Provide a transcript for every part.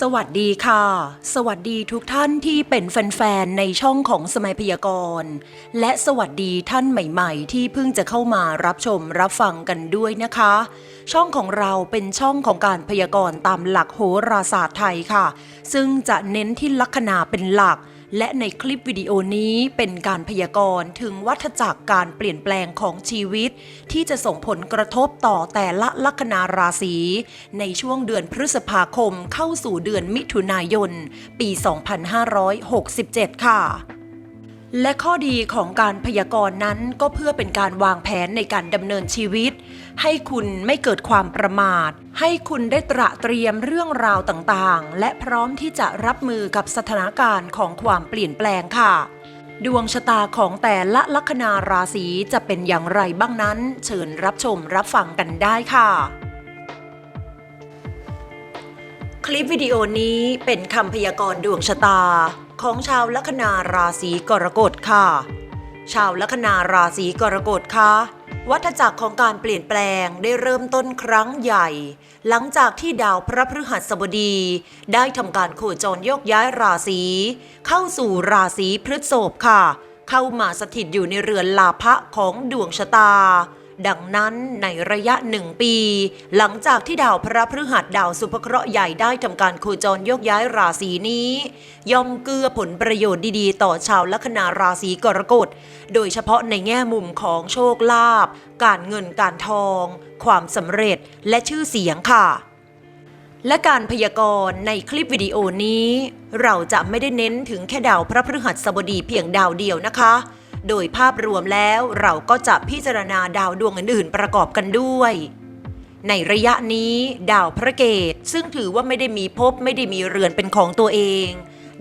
สวัสดีค่ะ สวัสดีทุกท่านที่เป็นแฟนๆ ในช่องของสมัยพยากรณ์ และสวัสดีท่านใหม่ๆ ที่เพิ่งจะเข้ามารับชมรับฟังกันด้วยนะคะ ช่องของเราเป็นช่องของการพยากรณ์ตามหลักโหราศาสตร์ไทยค่ะ ซึ่งจะเน้นที่ลัคนาเป็นหลัก และในคลิปวิดีโอนี้เป็นการพยากรณ์ถึงวัฏจักรการเปลี่ยนแปลงของชีวิต ที่จะส่งผลกระทบต่อแต่ละลัคนาราศี ในช่วงเดือนพฤษภาคมเข้าสู่เดือนมิถุนายน ปี 2567 ค่ะ และข้อดีของการพยากรณ์นั้นก็เพื่อเป็นการวางแผนในการดำเนินชีวิต ให้คุณไม่เกิดความประมาท ให้คุณได้ตระเตรียมเรื่องราวต่างๆ และพร้อมที่จะรับมือกับสถานการณ์ของความเปลี่ยนแปลงค่ะ ดวงชะตาของแต่ละลัคนาราศีจะเป็นอย่างไรบ้างนั้น เชิญรับชมรับฟังกันได้ค่ะคลิปวิดีโอนี้เป็นคำพยากรณ์ดวงชะตา ของชาวลัคนาราศีกรกฎค่ะ ชาวลัคนาราศีกรกฎค่ะวัฏจักรของการเปลี่ยนแปลงได้เริ่มต้นครั้งใหญ่ หลังจากที่ดาวพระพฤหัสบดี ได้ทำการโคจรโยกย้ายราศีเข้าสู่ราศีพฤษภค่ะ เข้ามาสถิตอยู่ในเรือนลาภะของดวงชะตา ดังนั้นในระยะหนึ่งปี หลังจากที่ดาวพระพฤหัสดาวสุภเคราะห์ใหญ่ได้ทำการโคจรโยกย้ายราศีนี้ ย่อมเกื้อผลประโยชน์ดีๆ ต่อชาวลัคนาราศีกรกฎ โดยเฉพาะในแง่มุมของโชคลาภการเงินการทอง ความสำเร็จและชื่อเสียงค่ะและการพยากรณ์ในคลิปวิดีโอนี้ เราจะไม่ได้เน้นถึงแค่ดาวพระพฤหัสบดีเพียงดาวเดียวนะคะ โดยภาพรวมแล้วเราก็จะพิจารณาดาวดวงอื่นๆประกอบกันด้วย ในระยะนี้ดาวพระเกตซึ่งถือว่าไม่ได้มีภพไม่ได้มีเรือนเป็นของตัวเอง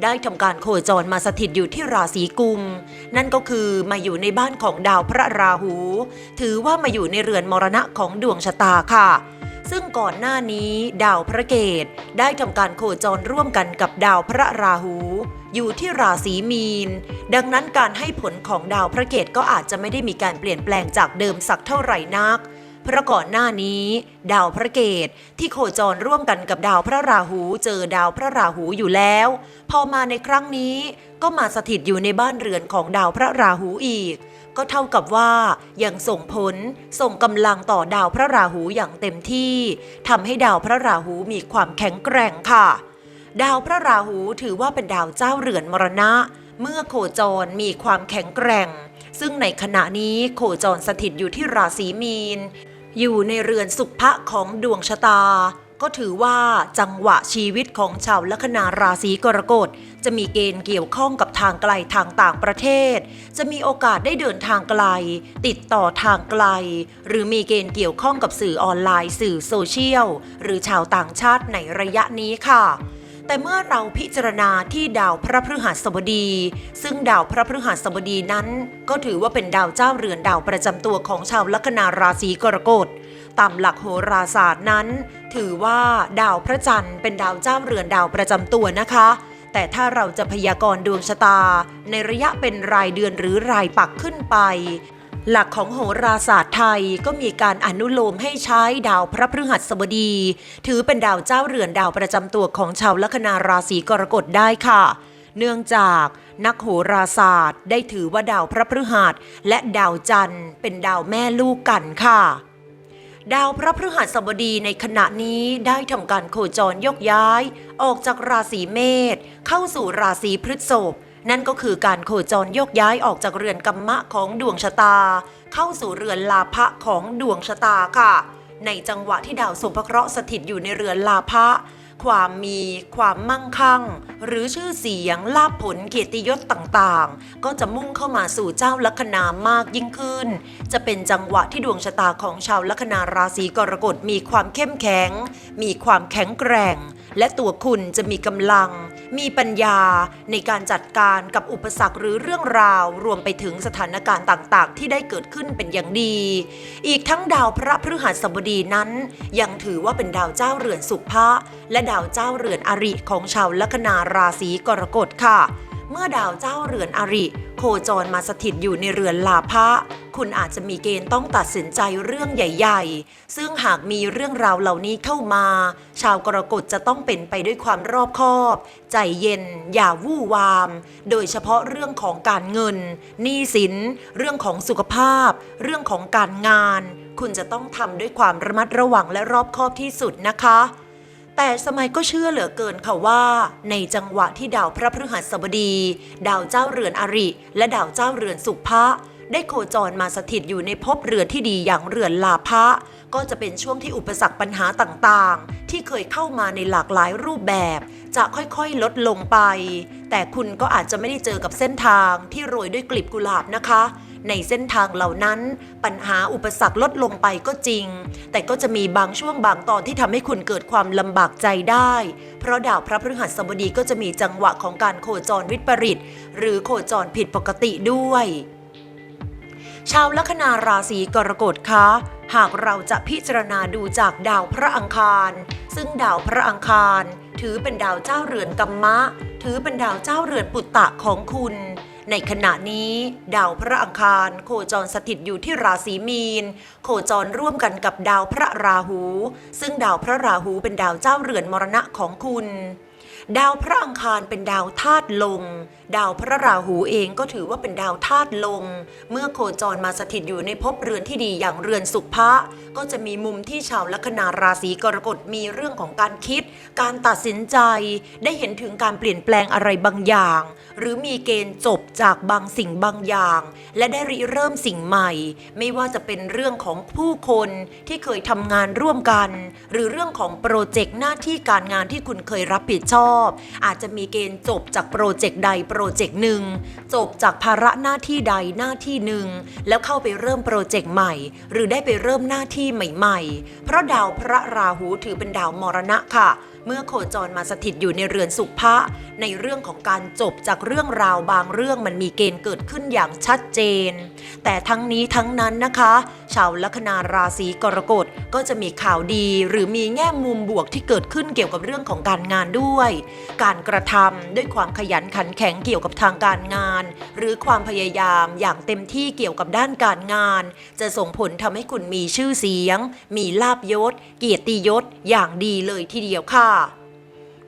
ได้ทำการโคจรมาสถิตอยู่ที่ราศีกุม นั่นก็คือมาอยู่ในบ้านของดาวพระราหู ถือว่ามาอยู่ในเรือนมรณะของดวงชะตาค่ะซึ่งก่อนหน้านี้ดาวพระเกตได้ทำการโคจรร่วมกันกับดาวพระราหู อยู่ที่ราศีมีน ดังนั้นการให้ผลของดาวพระเกตก็อาจจะไม่ได้มีการเปลี่ยนแปลงจากเดิมสักเท่าไหร่นัก เพราะก่อนหน้านี้ ดาวพระเกตที่โคจรร่วมกันกับดาวพระราหูเจอดาวพระราหูอยู่แล้ว พอมาในครั้งนี้ก็มาสถิตอยู่ในบ้านเรือนของดาวพระราหูอีก ก็เท่ากับว่ายังส่งผลส่งกำลังต่อดาวพระราหูอย่างเต็มที่ทำให้ดาวพระราหูมีความแข็งแกร่งค่ะ ดาวพระราหูถือว่าเป็นดาวเจ้าเรือนมรณะ เมื่อโคจรมีความแข็งแกร่ง ซึ่งในขณะนี้โคจรสถิตอยู่ที่ราศีมีน อยู่ในเรือนสุภะของดวงชะตา ก็ถือว่าจังหวะชีวิตของชาวลัคนาราศีกรกฎจะมีเกณฑ์เกี่ยวข้องกับทางไกลทางต่างประเทศ จะมีโอกาสได้เดินทางไกล ติดต่อทางไกล หรือมีเกณฑ์เกี่ยวข้องกับสื่อออนไลน์ สื่อโซเชียล หรือชาวต่างชาติในระยะนี้ค่ะ แต่เมื่อเราพิจารณาที่ดาวพระพฤหัสบดี ซึ่งดาวพระพฤหัสบดีนั้น ก็ถือว่าเป็นดาวเจ้าเรือนดาวประจำตัวของชาวลัคนาราศีกรกฎตามหลักโหราศาสตร์นั้น ถือว่าดาวพระจันทร์เป็นดาวเจ้าเรือนดาวประจำตัวนะคะ แต่ถ้าเราจะพยากรณ์ดวงชะตา ในระยะเป็นรายเดือนหรือรายปักขึ้นไป หลักของโหราศาสตร์ไทยก็มีการอนุโลมให้ใช้ดาวพระพฤหัสบดี ถือเป็นดาวเจ้าเรือนดาวประจำตัวของชาวลัคนาราศีกรกฎได้ค่ะ เนื่องจากนักโหราศาสตร์ได้ถือว่าดาวพระพฤหัสและดาวจันทร์เป็นดาวแม่ลูกกันค่ะ ดาวพระพฤหัสบดีในขณะนี้ได้ทำการโคจรยกย้าย ออกจากราศีเมษเข้าสู่ราศีพฤษภ นั่นก็คือการโคจรโยกย้ายออกจากเรือนกัมมะของดวงชะตา เข้าสู่เรือนลาภะของดวงชะตาค่ะ ในจังหวะที่ดาวสุภเคราะห์สถิตอยู่ในเรือนลาภะ ความมีความมั่งคั่ง หรือชื่อเสียงลาภผลเกียรติยศต่างๆ ก็จะมุ่งเข้ามาสู่เจ้าลัคนามากยิ่งขึ้น จะเป็นจังหวะที่ดวงชะตาของชาวลัคนาราศีกรกฎมีความเข้มแข็ง มีความแข็งแกร่ง และตัวคุณจะมีกำลัง มีปัญญาในการจัดการกับอุปสรรคหรือเรื่องราว รวมไปถึงสถานการณ์ต่างๆ ที่ได้เกิดขึ้นเป็นอย่างดี อีกทั้งดาวพระพฤหัสบดีนั้น ยังถือว่าเป็นดาวเจ้าเรือนสุภะและดาวเจ้าเรือนอริของชาวลัคนาราศีกรกฎค่ะ เมื่อดาวเจ้าเรือนอริโคจรมาสถิตอยู่ในเรือนลาภะคุณอาจจะมีเกณฑ์ต้องตัดสินใจเรื่องใหญ่ ๆ ซึ่งหากมีเรื่องราวเหล่านี้เข้ามา ชาวกรกฎจะต้องเป็นไปด้วยความรอบคอบ ใจเย็น อย่าวู่วาม โดยเฉพาะเรื่องของการเงิน หนี้สิน เรื่องของสุขภาพ เรื่องของการงาน คุณจะต้องทำด้วยความระมัดระวังและรอบคอบที่สุดนะคะ แต่สมัยก็เชื่อเหลือเกินค่ะว่า ในจังหวะที่ดาวพระพฤหัสบดี ดาวเจ้าเรือนอริ และดาวเจ้าเรือนสุภะได้โคจรมาสถิตอยู่ในภพเรือนที่ดีอย่างเรือนลาภะ ก็จะเป็นช่วงที่อุปสรรคปัญหาต่างๆ ที่เคยเข้ามาในหลากหลายรูปแบบ จะค่อยๆลดลงไป แต่คุณก็อาจจะไม่ได้เจอกับเส้นทางที่โรยด้วยกลีบกุหลาบนะคะ ในเส้นทางเหล่านั้น ปัญหาอุปสรรคลดลงไปก็จริง แต่ก็จะมีบางช่วงบางตอนที่ทำให้คุณเกิดความลำบากใจได้ เพราะดาวพระพฤหัสบดีก็จะมีจังหวะของการโคจรวิปริตหรือโคจรผิดปกติด้วย ชาวลัคนาราศีกรกฎคะ หากเราจะพิจารณาดูจากดาวพระอังคาร ซึ่งดาวพระอังคาร ถือเป็นดาวเจ้าเรือนกัมมะ ถือเป็นดาวเจ้าเรือนปุตตะของคุณ ในขณะนี้ ดาวพระอังคาร โคจรสถิตอยู่ที่ราศีมีน โคจรร่วมกันกับดาวพระราหู ซึ่งดาวพระราหูเป็นดาวเจ้าเรือนมรณะของคุณ ดาวพระอังคารเป็นดาวธาตุลมดาวพระราหูเองก็ถือว่าเป็นดาวธาตุลมเมื่อโคจรมาสถิตอยู่ในภพเรือนที่ดีอย่างเรือนสุภะก็จะมีมุมที่ชาวลัคนาราศีกรกฎมีเรื่องของการคิด การตัดสินใจ ได้เห็นถึงการเปลี่ยนแปลงอะไรบางอย่าง หรือมีเกณฑ์จบจากบางสิ่งบางอย่าง และได้ริเริ่มสิ่งใหม่ ไม่ว่าจะเป็นเรื่องของผู้คนที่เคยทำงานร่วมกัน หรือเรื่องของโปรเจกต์หน้าที่การงานที่คุณเคยรับผิดชอบอาจจะมีเกณฑ์จบจากโปรเจกต์ใดโปรเจกต์หนึ่งจบจากภาระหน้าที่ใดหน้าที่หนึ่งแล้วเข้าไปเริ่มโปรเจกต์ใหม่ หรือได้ไปเริ่มหน้าที่ใหม่ ๆ เพราะดาวพระราหูถือเป็นดาวมรณะค่ะ เมื่อโคจรมาสถิตอยู่ในเรือนสุภะในเรื่องของการจบจากเรื่องราวบางเรื่องมันมีเกณฑ์เกิดขึ้นอย่างชัดเจน แต่ทั้งนี้ทั้งนั้นนะคะ ชาวลัคนาราศีกรกฎก็จะมีข่าวดีหรือมีแง่มุมบวกที่เกิดขึ้นเกี่ยวกับเรื่องของการงานด้วย การกระทำด้วยความขยันขันแข็งเกี่ยวกับทางการงาน หรือความพยายามอย่างเต็มที่เกี่ยวกับด้านการงาน จะส่งผลทำให้คุณมีชื่อเสียง มีลาบยศ เกียรติยศอย่างดีเลยทีเดียวค่ะ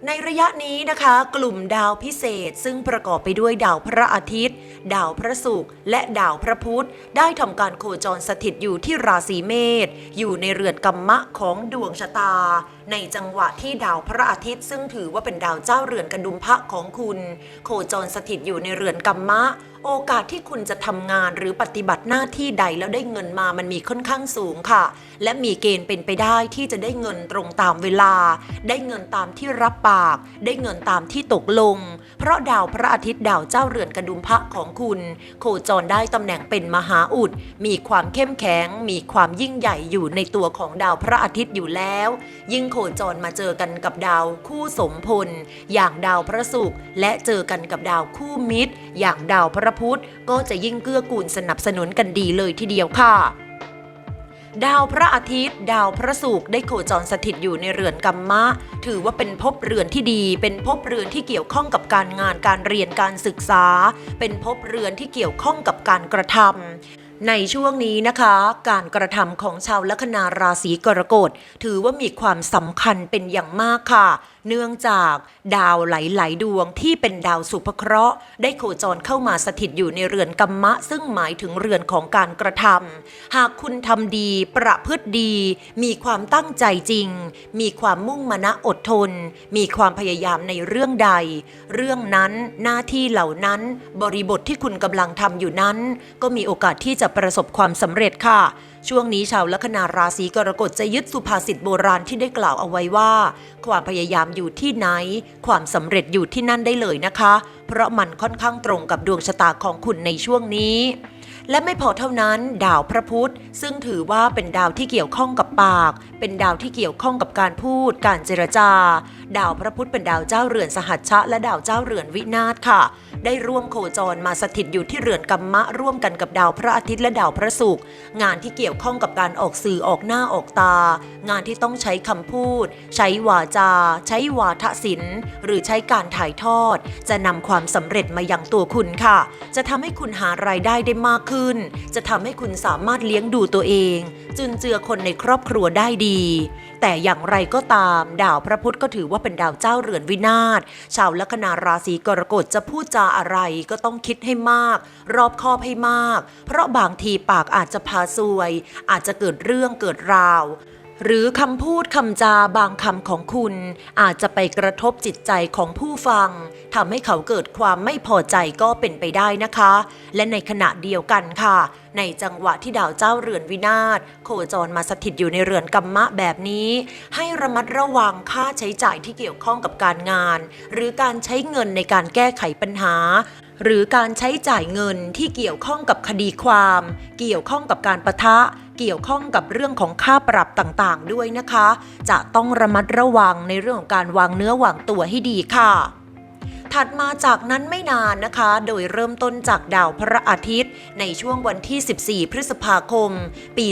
ในระยะนี้นะคะ กลุ่มดาวพิเศษซึ่งประกอบไปด้วยดาวพระอาทิตย์ ดาวพระศุกร์และดาวพระพุธ ได้ทำการโคจรสถิตอยู่ที่ราศีเมษอยู่ในเรือนกัมมะของดวงชะตา ในจังหวะที่ดาวพระอาทิตย์ ซึ่งถือว่าเป็นดาวเจ้าเรือนกระดุมพระของคุณ โคจรสถิตอยู่ในเรือนกัมมะ โอกาสที่คุณจะทำงานหรือปฏิบัติหน้าที่ใดแล้วได้เงินมามันมีค่อนข้างสูงค่ะ และมีเกณฑ์เป็นไปได้ที่จะได้เงินตรงตามเวลา ได้เงินตามที่รับปาก ได้เงินตามที่ตกลง เพราะดาวพระอาทิตย์ดาวเจ้าเรือนกระดุมพระของคุณ โคจรได้ตำแหน่งเป็นมหาอุด มีความเข้มแข็ง มีความยิ่งใหญ่อยู่ในตัวของดาวพระอาทิตย์อยู่แล้ว ยิ่งโคจรมาเจอกันกับดาวคู่สมพล อย่างดาวพระศุกร์และเจอกันกับดาวคู่มิตร อย่างดาวพระพุธก็จะยิ่งเกื้อกูลสนับสนุนกันดีเลยทีเดียวค่ะดาวพระอาทิตย์ ดาวพระศุกร์ได้โคจรสถิตอยู่ในเรือนกัมมะ ถือว่าเป็นภพเรือนที่ดี เป็นภพเรือนที่เกี่ยวข้องกับการงานการเรียนการศึกษา เป็นภพเรือนที่เกี่ยวข้องกับการกระทำในช่วงนี้นะคะ การกระทำของชาวลัคนาราศีกรกฎถือว่ามีความสำคัญเป็นอย่างมากค่ะ เนื่องจากดาวหลายๆดวงที่เป็นดาวสุภเคราะห์ ได้โคจรเข้ามาสถิตอยู่ในเรือนกัมมะ ซึ่งหมายถึงเรือนของการกระทำหากคุณทำดีประพฤติดี มีความตั้งใจจริง มีความมุ่งมนะอดทน มีความพยายามในเรื่องใด เรื่องนั้นหน้าที่เหล่านั้น บริบทที่คุณกำลังทำอยู่นั้น ก็มีโอกาสที่จะประสบความสำเร็จค่ะ ช่วงนี้ชาวลัคนาราศีกรกฎจะยึดสุภาษิตโบราณที่ได้กล่าวเอาไว้ว่า ความพยายามอยู่ที่ไหน ความสำเร็จอยู่ที่นั่นได้เลยนะคะ เพราะมันค่อนข้างตรงกับดวงชะตาของคุณในช่วงนี้ และไม่พอเท่านั้น ดาวพระพุธ ซึ่งถือว่าเป็นดาวที่เกี่ยวข้องกับปาก เป็นดาวที่เกี่ยวข้องกับการพูด การเจรจา ดาวพระพุธเป็นดาวเจ้าเรือนสหัชชะ และดาวเจ้าเรือนวินาศค่ะ ได้ร่วมโคจรมาสถิตอยู่ที่เรือนกัมมะ ร่วมกันกับดาวพระอาทิตย์และดาวพระศุกร์งานที่เกี่ยวข้องกับการออกสื่อออกหน้าออกตา งานที่ต้องใช้คำพูด ใช้วาจา ใช้วาทศิลป์ หรือใช้การถ่ายทอด จะนำความสำเร็จมายังตัวคุณค่ะ จะทำให้คุณหารายได้ได้มากขึ้นขึ้น จะทำให้คุณสามารถเลี้ยงดูตัวเอง จุนเจือคนในครอบครัวได้ดี แต่อย่างไรก็ตาม ดาวพระพุธก็ถือว่าเป็นดาวเจ้าเรือนวินาศชาวลัคนาราศีกรกฎจะพูดจาอะไรก็ต้องคิดให้มาก รอบคอบให้มาก เพราะบางทีปากอาจจะพาซวย อาจจะเกิดเรื่องเกิดราวหรือคำพูดคำจาบางคำของคุณ อาจจะไปกระทบจิตใจของผู้ฟัง ทำให้เขาเกิดความไม่พอใจก็เป็นไปได้นะคะ และในขณะเดียวกันค่ะ ในจังหวะที่ดาวเจ้าเรือนวินาศโคจรมาสถิตอยู่ในเรือนกัมมะแบบนี้ ให้ระมัดระวังค่าใช้จ่ายที่เกี่ยวข้องกับการงาน หรือการใช้เงินในการแก้ไขปัญหาหรือการใช้จ่ายเงินที่เกี่ยวข้องกับคดีความ เกี่ยวข้องกับการประทะ เกี่ยวข้องกับเรื่องของค่าปรับต่างๆ ด้วยนะคะ จะต้องระมัดระวังในเรื่องของการวางเนื้อวางตัวให้ดีค่ะ ถัดมาจากนั้นไม่นานนะคะ โดยเริ่มต้นจากดาวพระอาทิตย์ ในช่วงวันที่ 14 พฤษภาคม ปี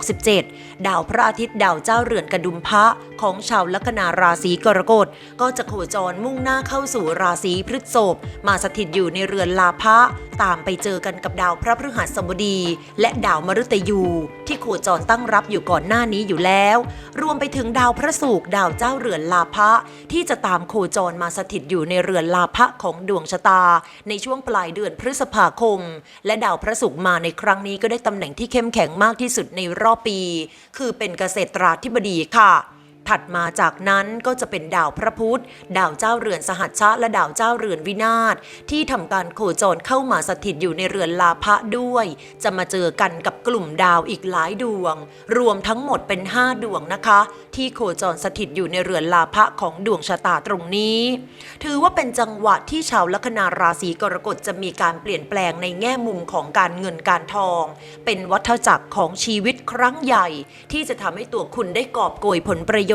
2567 ดาวพระอาทิตย์ดาวเจ้าเรือนกระดุมพระของชาวลัคนาราศีกรกฎ ก็จะโคจรมุ่งหน้าเข้าสู่ราศีพฤษภมาสถิตอยู่ในเรือนลาภะตามไปเจอกันกับดาวพระพฤหัสบดี และดาวมฤตยู ที่โคจรตั้งรับอยู่ก่อนหน้านี้อยู่แล้ว รวมไปถึงดาวพระศุกร์ดาวเจ้าเรือนลาภะที่จะตามโคจรมาสถิตอยู่ในเรือนลาภะของดวงชะตา ในช่วงปลายเดือนพฤษภาคม และดาวพระศุกร์มาในครั้งนี้ก็ได้ตำแหน่งที่เข้มแข็งมากที่สุดในรอบปี คือเป็นเกษตราธิบดีค่ะ ถัดมาจากนั้นก็จะเป็นดาวพระพุธ ดาวเจ้าเรือนสหัชชะและดาวเจ้าเรือนวินาศที่ทำการโคจรเข้ามาสถิตอยู่ในเรือนลาภะด้วย จะมาเจอกันกับกลุ่มดาวอีกหลายดวง รวมทั้งหมดเป็น 5 ดวงนะคะ ที่โคจรสถิตอยู่ในเรือนลาภะของดวงชะตาตรงนี้ ถือว่าเป็นจังหวะที่ชาวลัคนาราศีกรกฎจะมีการเปลี่ยนแปลงในแง่มุมของการเงินการทอง เป็นวัฏจักรของชีวิตครั้งใหญ่ ที่จะทำให้ตัวคุณได้กอบโกยผลประโยชน์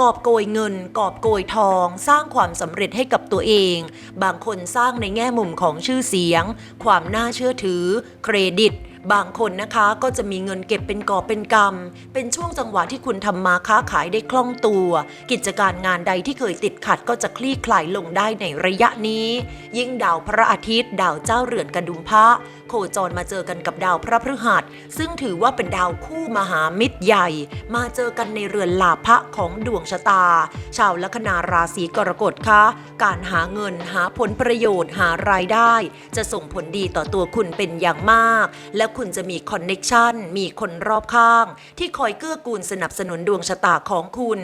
กอบโกยเงิน กอบโกยทอง สร้างความสำเร็จให้กับตัวเอง บางคนสร้างในแง่มุมของชื่อเสียง ความน่าเชื่อถือ เครดิต บางคนนะคะก็จะมีเงินเก็บเป็นกอบเป็นกำเป็นช่วงจังหวะที่คุณทำมาค้าขายได้คล่องตัว กิจการงานใดที่เคยติดขัดก็จะคลี่คลายลงได้ในระยะนี้ ยิ่งดาวพระอาทิตย์ ดาวเจ้าเรือนกระดุมพระโคจรมาเจอกันกับดาวพระพฤหัส ซึ่งถือว่าเป็นดาวคู่มหามิตรใหญ่ มาเจอกันในเรือนลาภะของดวงชะตา ชาวลัคนาราศีกรกฎคะ การหาเงินหาผลประโยชน์หารายได้ จะส่งผลดีต่อตัวคุณเป็นอย่างมาก และคุณจะมีคอนเน็ชันมีคนรอบข้าง ที่คอยเกื้อกูลสนับสนุนดวงชะตาของคุณ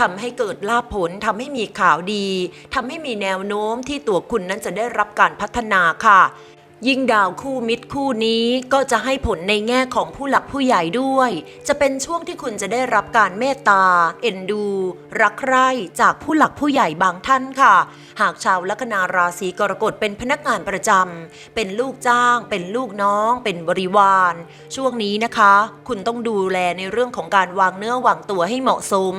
ทำให้เกิดลาภผลทำให้มีข่าวดีทำให้มีแนวโน้มที่ตัวคุณนั้นจะได้รับการพัฒนาค่ะ ยิ่งดาวคู่มิตรคู่นี้ก็จะให้ผลในแง่ของผู้หลักผู้ใหญ่ด้วย จะเป็นช่วงที่คุณจะได้รับการเมตตา เอ็นดู รักใคร่จากผู้หลักผู้ใหญ่บางท่านค่ะ หากชาวลัคนาราศีกรกฎเป็นพนักงานประจำเป็นลูกจ้าง เป็นลูกน้อง เป็นบริวาร ช่วงนี้นะคะ คุณต้องดูแลในเรื่องของการวางเนื้อวางตัวให้เหมาะสม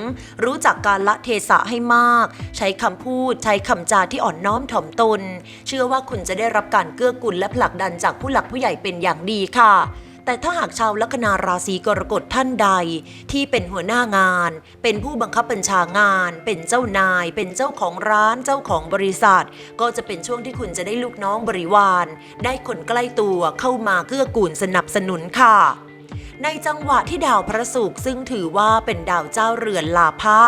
รู้จักการละเทศะให้มาก ใช้คำพูด ใช้คำจาที่อ่อนน้อมถ่อมตน เชื่อว่าคุณจะได้รับการเกื้อกูลและผลักดันจากผู้หลักผู้ใหญ่เป็นอย่างดีค่ะ แต่ถ้าหากชาวลัคนาราศีกรกฎท่านใด ที่เป็นหัวหน้างาน เป็นผู้บังคับบัญชางาน เป็นเจ้านาย เป็นเจ้าของร้านเจ้าของบริษัท ก็จะเป็นช่วงที่คุณจะได้ลูกน้องบริวาร ได้คนใกล้ตัวเข้ามาเกื้อกูลสนับสนุนค่ะ ในจังหวะที่ดาวพระศุกร์ซึ่งถือว่าเป็นดาวเจ้าเรือนลาภะ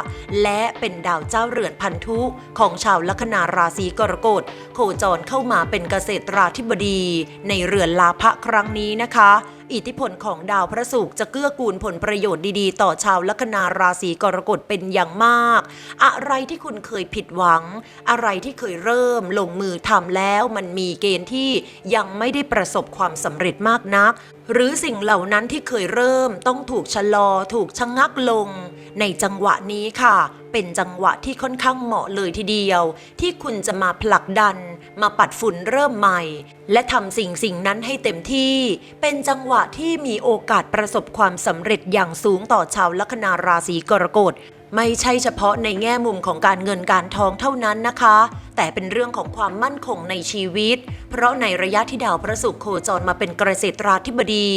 และเป็นดาวเจ้าเรือนพันธุของชาวลัคนาราศีกรกฎโคจรเข้ามาเป็นเกษตราธิบดี ในเรือนลาภะครั้งนี้นะคะ อิทธิพลของดาวพระศุกร์จะเกื้อกูลผลประโยชน์ดีๆ ต่อชาวลัคนาราศีกรกฎเป็นอย่างมาก อะไรที่คุณเคยผิดหวัง อะไรที่เคยเริ่มลงมือทำแล้วมันมีเกณฑ์ที่ยังไม่ได้ประสบความสำเร็จมากนัก หรือสิ่งเหล่านั้นที่เคยเริ่มต้องถูกชะลอ ถูกชะงักลง ในจังหวะนี้ค่ะ เป็นจังหวะที่ค่อนข้างเหมาะเลยทีเดียว ที่คุณจะมาผลักดัน มาปัดฝุ่นเริ่มใหม่ และทำสิ่งสิ่งนั้นให้เต็มที่ เป็นจังหวะที่มีโอกาสประสบความสำเร็จอย่างสูงต่อชาวลัคนาราศีกรกฎไม่ใช่เฉพาะในแง่มุมของการเงินการทองเท่านั้นนะคะ แต่เป็นเรื่องของความมั่นคงในชีวิต เพราะในระยะที่ดาวพระศุกร์โคจรมาเป็นเกษตราธิบดี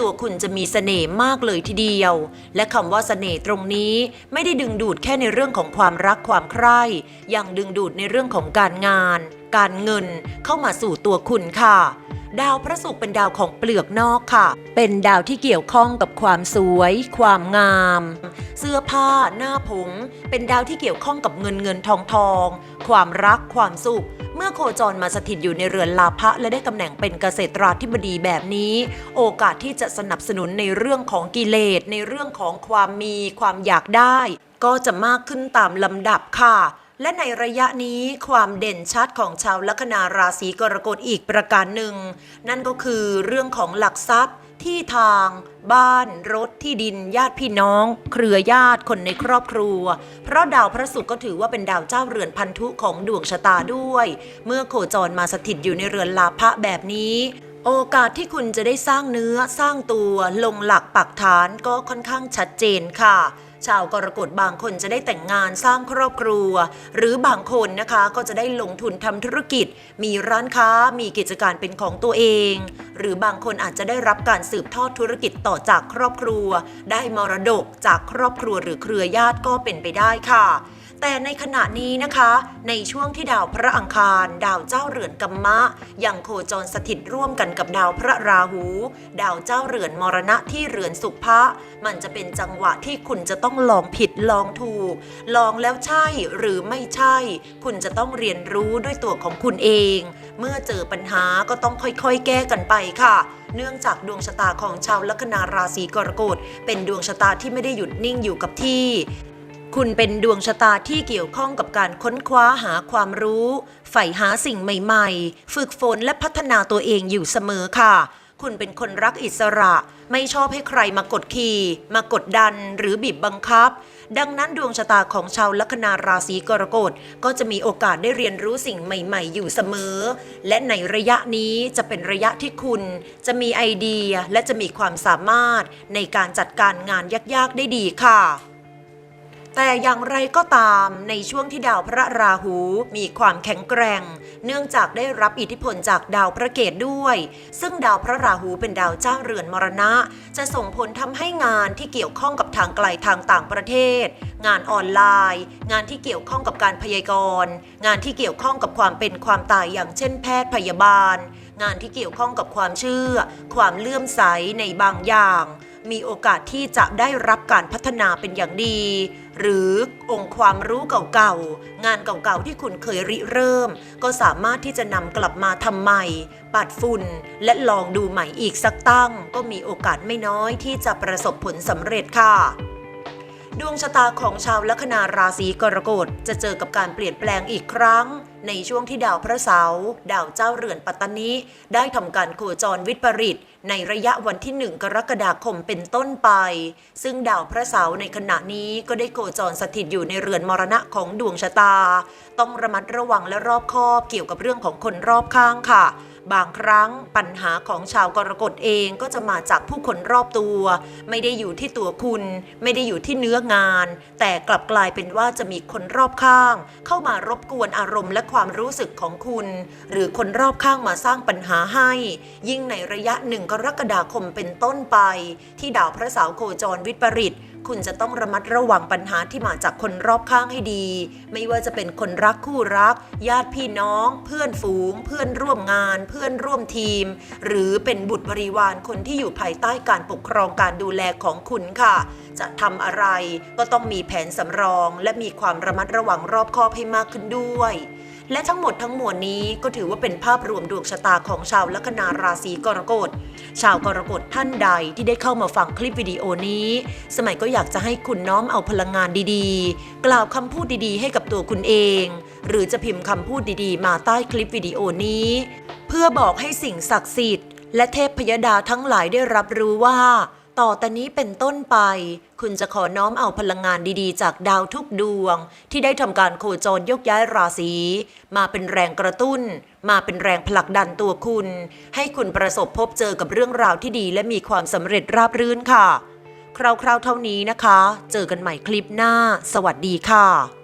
ตัวคุณจะมีเสน่ห์มากเลยทีเดียว และคำว่าเสน่ห์ตรงนี้ไม่ได้ดึงดูดแค่ในเรื่องของความรักความใคร่ยังดึงดูดในเรื่องของการงาน การเงินเข้ามาสู่ตัวคุณค่ะ ดาวพระศุกร์เป็นดาวของเปลือกนอกค่ะ เป็นดาวที่เกี่ยวข้องกับความสวย ความงาม เสื้อผ้าหน้าผม เป็นดาวที่เกี่ยวข้องกับเงินเงินทองทอง ความรักความสุขเมื่อโคจรมาสถิตอยู่ในเรือนลาภะและได้ตำแหน่งเป็นเกษตราธิบดีแบบนี้ โอกาสที่จะสนับสนุนในเรื่องของกิเลสในเรื่องของความมีความอยากได้ ก็จะมากขึ้นตามลำดับค่ะ และในระยะนี้ความเด่นชัดของชาวลัคนาราศีกรกฎอีกประการหนึ่ง นั่นก็คือเรื่องของหลักทรัพย์ ที่ทาง บ้าน รถที่ดิน ญาติพี่น้อง เครือญาติคนในครอบครัว เพราะดาวพระศุกร์ก็ถือว่าเป็นดาวเจ้าเรือนพันธุของดวงชะตาด้วย เมื่อโคจรมาสถิตอยู่ในเรือนลาภะแบบนี้โอกาสที่คุณจะได้สร้างเนื้อสร้างตัวลงหลักปักฐานก็ค่อนข้างชัดเจนค่ะ ชาวกรกฎบางคนจะได้แต่งงานสร้างครอบครัว หรือบางคนนะคะก็จะได้ลงทุนทำธุรกิจ มีร้านค้ามีกิจการเป็นของตัวเอง หรือบางคนอาจจะได้รับการสืบทอดธุรกิจต่อจากครอบครัว ได้มรดกจากครอบครัวหรือเครือญาติก็เป็นไปได้ค่ะ แต่ในขณะนี้นะคะ ในช่วงที่ดาวพระอังคาร ดาวเจ้าเรือนกัมมะ ยังโคจรสถิตร่วมกันกับดาวพระราหู ดาวเจ้าเรือนมรณะที่เรือนสุภะมันจะเป็นจังหวะที่คุณจะต้องลองผิดลองถูก ลองแล้วใช่หรือไม่ใช่ คุณจะต้องเรียนรู้ด้วยตัวของคุณเอง เมื่อเจอปัญหาก็ต้องค่อยๆ แก้กันไปค่ะเนื่องจากดวงชะตาของชาวลัคนาราศีกรกฎเป็นดวงชะตาที่ไม่ได้หยุดนิ่งอยู่กับที่ คุณเป็นดวงชะตาที่เกี่ยวข้องกับการค้นคว้าหาความรู้ใฝ่หาสิ่งใหม่ๆ ฝึกฝนและพัฒนาตัวเองอยู่เสมอค่ะ คุณเป็นคนรักอิสระ ไม่ชอบให้ใครมากดขี่ มากดดันหรือบีบบังคับ ดังนั้นดวงชะตาของชาวลัคนาราศีกรกฎก็จะมีโอกาสได้เรียนรู้สิ่งใหม่ ๆ อยู่เสมอ และในระยะนี้จะเป็นระยะที่คุณ จะมีไอเดียและจะมีความสามารถในการจัดการงานยากๆได้ดีค่ะ แต่อย่างไรก็ตามในช่วงที่ดาวพระราหูมีความแข็งแกร่ง เนื่องจากได้รับอิทธิพลจากดาวพระเกตด้วย ซึ่งดาวพระราหูเป็นดาวเจ้าเรือนมรณะ จะส่งผลทำให้งานที่เกี่ยวข้องกับทางไกลทางต่างประเทศ งานออนไลน์ งานที่เกี่ยวข้องกับการพยากรณ์งานที่เกี่ยวข้องกับความเป็นความตายอย่างเช่นแพทย์พยาบาล งานที่เกี่ยวข้องกับความเชื่อ ความเลื่อมใสในบางอย่าง มีโอกาสที่จะได้รับการพัฒนาเป็นอย่างดี หรือองค์ความรู้เก่าๆ งานเก่าๆ ที่คุณเคยริเริ่ม ก็สามารถที่จะนำกลับมาทำใหม่ ปัดฝุ่น และลองดูใหม่อีกสักตั้ง ก็มีโอกาสไม่น้อยที่จะประสบผลสำเร็จค่ะดวงชะตาของชาวลัคนาราศีกรกฎจะเจอกับการเปลี่ยนแปลงอีกครั้ง ในช่วงที่ดาวพระเสาร์ดาวเจ้าเรือนปัตตานีได้ทำการโคจรวิปริต ในระยะวันที่ 1 กรกฎาคมเป็นต้นไป ซึ่งดาวพระเสาร์ในขณะนี้ก็ได้โคจรสถิตอยู่ในเรือนมรณะของดวงชะตา ต้องระมัดระวังและรอบคอบเกี่ยวกับเรื่องของคนรอบข้างค่ะ บางครั้งปัญหาของชาวกรกฎเองก็จะมาจากผู้คนรอบตัว ไม่ได้อยู่ที่ตัวคุณ ไม่ได้อยู่ที่เนื้องาน แต่กลับกลายเป็นว่าจะมีคนรอบข้าง เข้ามารบกวนอารมณ์และความรู้สึกของคุณ หรือคนรอบข้างมาสร้างปัญหาให้ ยิ่งในระยะหนึ่งกรกฎาคมเป็นต้นไป ที่ดาวพระเสาร์โคจรวิปริต คุณจะต้องระมัดระวังปัญหาที่มาจากคนรอบข้างให้ดี ไม่ว่าจะเป็นคนรักคู่รัก ญาติพี่น้อง เพื่อนฝูง เพื่อนร่วมงาน เพื่อนร่วมทีม หรือเป็นบุตรบริวารคนที่อยู่ภายใต้การปกครองการดูแลของคุณค่ะ จะทำอะไรก็ต้องมีแผนสำรอง และมีความระมัดระวังรอบคอบให้มากขึ้นด้วย และทั้งหมดทั้งมวลนี้ก็ถือว่าเป็นภาพรวมดวงชะตาของชาวลัคนาราศีกรกฎ ชาวกรกฎท่านใดที่ได้เข้ามาฟังคลิปวิดีโอนี้ สมัยก็อยากจะให้คุณน้อมเอาพลังงานดีๆ กล่าวคำพูดดีๆ ให้กับตัวคุณเอง หรือจะพิมพ์คำพูดดีๆ มาใต้คลิปวิดีโอนี้ เพื่อบอกให้สิ่งศักดิ์สิทธิ์และเทพพยดาทั้งหลายได้รับรู้ว่า ต่อแต่นี้เป็นต้นไป คุณจะขอน้อมเอาพลังงานดีๆ จากดาวทุกดวง ที่ได้ทำการโคจรยกย้ายราศีมาเป็นแรงกระตุ้น มาเป็นแรงผลักดันตัวคุณ ให้คุณประสบพบเจอกับเรื่องราวที่ดีและมีความสำเร็จราบรื่นค่ะ คราวๆเท่านี้นะคะ เจอกันใหม่คลิปหน้า สวัสดีค่ะ